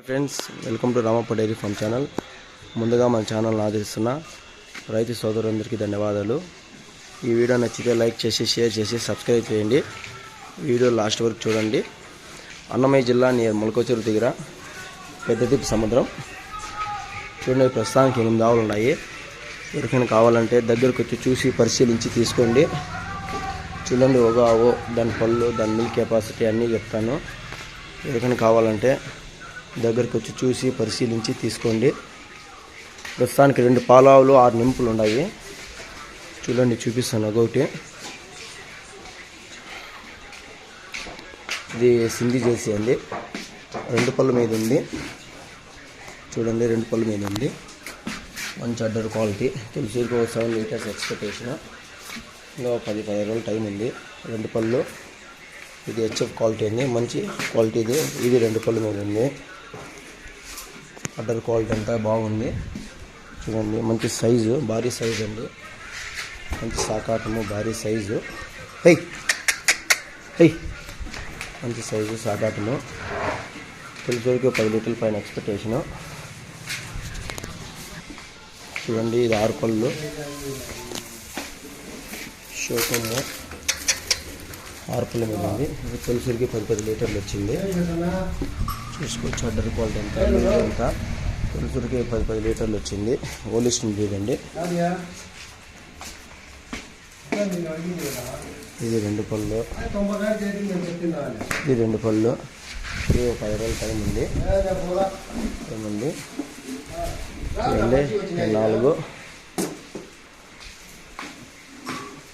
Friends welcome to Ramappa dairy farm channel ముందుగా మన ఛానల్ని ఆదరిస్తున్న రైతు సోదరులందరికీ ధన్యవాదాలు. ఈ వీడియో నచ్చితే లైక్ చేసి షేర్ చేసి సబ్స్క్రైబ్ చేయండి. వీడియో లాస్ట్ వరకు చూడండి. అన్నమయ్య జిల్లా నియర్ మొలకొచెరు దగ్గర పెద్దదీపు సముద్రం. చూడండి ప్రస్తుతానికి ఎనిమిది ఆవులు ఉన్నాయి. ఎవరికైనా కావాలంటే దగ్గరకు వచ్చి చూసి పరిశీలించి తీసుకోండి. చూడండి ఒక ఆవు దాని పళ్ళు దాని మిల్క్ కెపాసిటీ అన్నీ చెప్తాను. ఎవరికైనా కావాలంటే దగ్గరికి వచ్చి చూసి పరిశీలించి తీసుకోండి. ప్రస్తుతానికి రెండు పాలావులు ఆరు నింపులు ఉన్నాయి. చూడండి చూపిస్తాను ఒకటి ఇది సింధి జెర్సీ అండి. రెండు పళ్ళ మీద ఉంది. చూడండి రెండు పళ్ళ మీద ఉంది. మంచి అడ్డర్ క్వాలిటీ. తెలిసి ఒక సెవెన్ లీటర్స్ ఎక్స్పెక్టేషన్. ఇంకా పది పదిహేను రోజులు టైం ఉంది. రెండు పళ్ళు. ఇది హెచ్ఎఫ్ క్వాలిటీ అండి. మంచి క్వాలిటీ ఇది. ఇది రెండు పళ్ళు మీద ఉంది. అడ్డర్ క్వాలిటీ అంతా బాగుంది. చూడండి మంచి సైజు భారీ సైజు అండి. మంచి సాకాటము భారీ సైజు. హై! హై! మంచి సైజు సాకాటము. తెలిసరికి పది లీటర్ల పైన ఎక్స్పెక్టేషను. చూడండి ఇది ఆరు పళ్ళు. శోకము ఆరు పళ్ళ మీద ఉంది. ఇది పది పది లీటర్లు వచ్చింది. చూసుకోవచ్చు అడ్డర్ క్వాలిటీ ఎంత ఎంత తెలుసుడికి పది పది లీటర్లు వచ్చింది. ఓలిస్టిన్ బ్రీడ్ అండి. ఇది రెండు పళ్ళు. ఇది రెండు పళ్ళు. ఇది ఒక పది రోజుల టైం ఉంది. టైం ఉంది. చూడండి నాలుగు.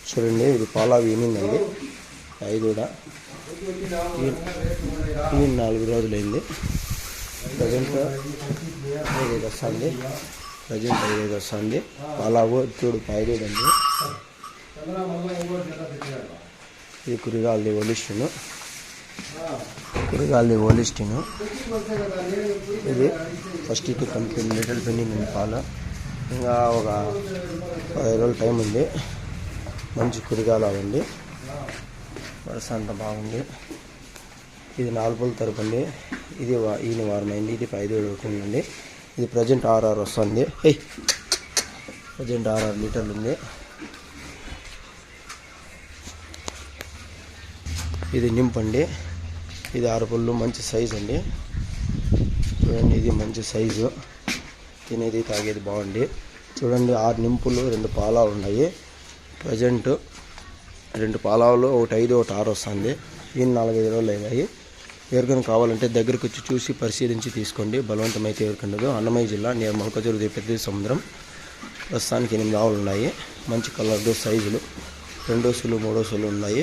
చూడండి ఇది పాలా వీనిందండి అవి కూడా. ఈ నాలుగు రోజులైంది. ప్రజెంట్ ఐదైదు వస్తుంది. ప్రజెంట్ ఐదు వస్తుంది. అలా చూడు పైదేడు ఇది కురిగాల్ది ఒలిస్టిను కురిగాల్ది ఓలిస్టిను ఇది ఫస్ట్ ఇటు కంప్లీట్ లీటర్ పెండింగ్ పాలు. ఇంకా ఒక పదిహేను రోజులు టైం ఉంది. మంచి కురిగాల ఉంది వరుస అంత బాగుంది. ఇది నాలుగు తరపు తరపండి ఇది ఈయన వారం అయింది. ఇది ఐదు ఏడు అవుతుందండి ఇది ప్రజెంట్ ఆర్ఆర్ వస్తుంది. ప్రజెంట్ ఆర్ఆర్ లీటర్లు ఉంది. ఇది నింపండి ఇది ఆరు పళ్ళు మంచి సైజు అండి. చూడండి ఇది మంచి సైజు. తినేది తాగేది బాగుంది. చూడండి ఆరు నింపులు రెండు పాలాలు ఉన్నాయి. ప్రజెంటు రెండు పాలావులు ఒకటి ఐదు ఒకటి ఆరు వస్తుంది. ఈయన నాలుగైదు రోజులు అయినాయి ఎవరికైనా కావాలంటే దగ్గరకు వచ్చి చూసి పరిశీలించి తీసుకోండి. బలవంతమైతే ఎవరికండదు అన్నమయ్య జిల్లా నియర్ మొలకజూరు పెద్ద సముద్రం. ప్రస్తుతానికి ఎనిమిది ఆవులు ఉన్నాయి. మంచి కలర్లు సైజులు. రెండో సులు మూడో సులు ఉన్నాయి.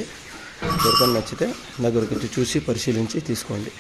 ఎవరికైనా నచ్చితే దగ్గరకు వచ్చి చూసి పరిశీలించి తీసుకోండి.